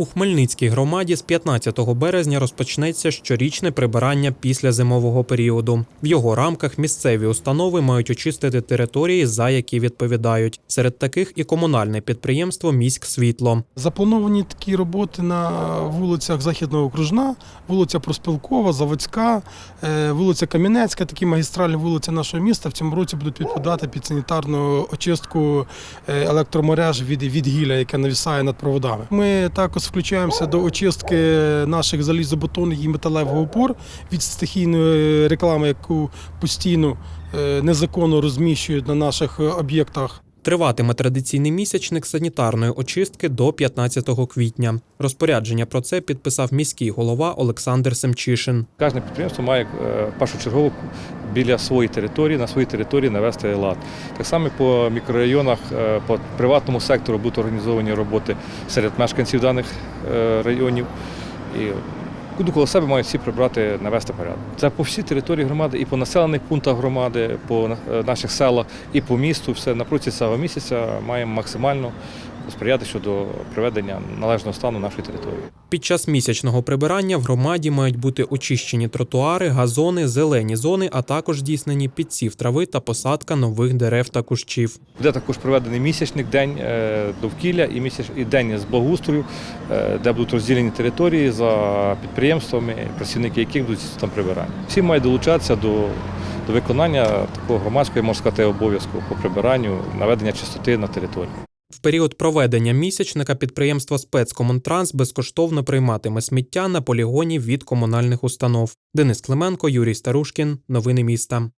У Хмельницькій громаді з 15 березня розпочнеться щорічне прибирання після зимового періоду. В його рамках місцеві установи мають очистити території, за які відповідають. Серед таких і комунальне підприємство Міськсвітло. Заплановані такі роботи на вулицях Західного Окружна, вулиця Проспілкова, Заводська, е, вулиця Кам'янецька, такі магістральні вулиці нашого міста в цьому році будуть підпадати під санітарну очистку е, електромереж від, від гілля, яке навісає над проводами. Ми також включаємося до очистки наших залізобетонних і металевих опор від стихійної реклами, яку постійно е, незаконно розміщують на наших об'єктах. Триватиме традиційний місячник санітарної очистки до 15 квітня. Розпорядження про це підписав міський голова Олександр Семчишин. Кожне підприємство має е, першочергово біля своєї території, на своїй території навести лад. Так само по мікрорайонах, е, по приватному сектору будуть організовані роботи серед мешканців даних е, районів. І довкола себе мають всі прибрати, навести порядок. Це по всій території громади, і по населених пунктах громади, по е, наших селах, і по місту. Все на протязі цього місяця маємо максимально сприяти щодо приведення належного стану нашої території. Під час місячного прибирання в громаді мають бути очищені тротуари, газони, зелені зони, а також здійснені підсів трави та посадка нових дерев та кущів. Буде також проведений місячник день е, довкілля і місяч і день з благоустрою, е, де будуть розділені території за підприємствами, працівники яких будуть там прибирання. Всі мають долучатися до, до виконання такого громадського, можна сказати, обов'язку по прибиранню, наведення чистоти на території. В період проведення місячника підприємство спецкомунтранс безкоштовно прийматиме сміття на полігоні від комунальних установ. Денис Клименко, Юрій Старушкін. Новини міста.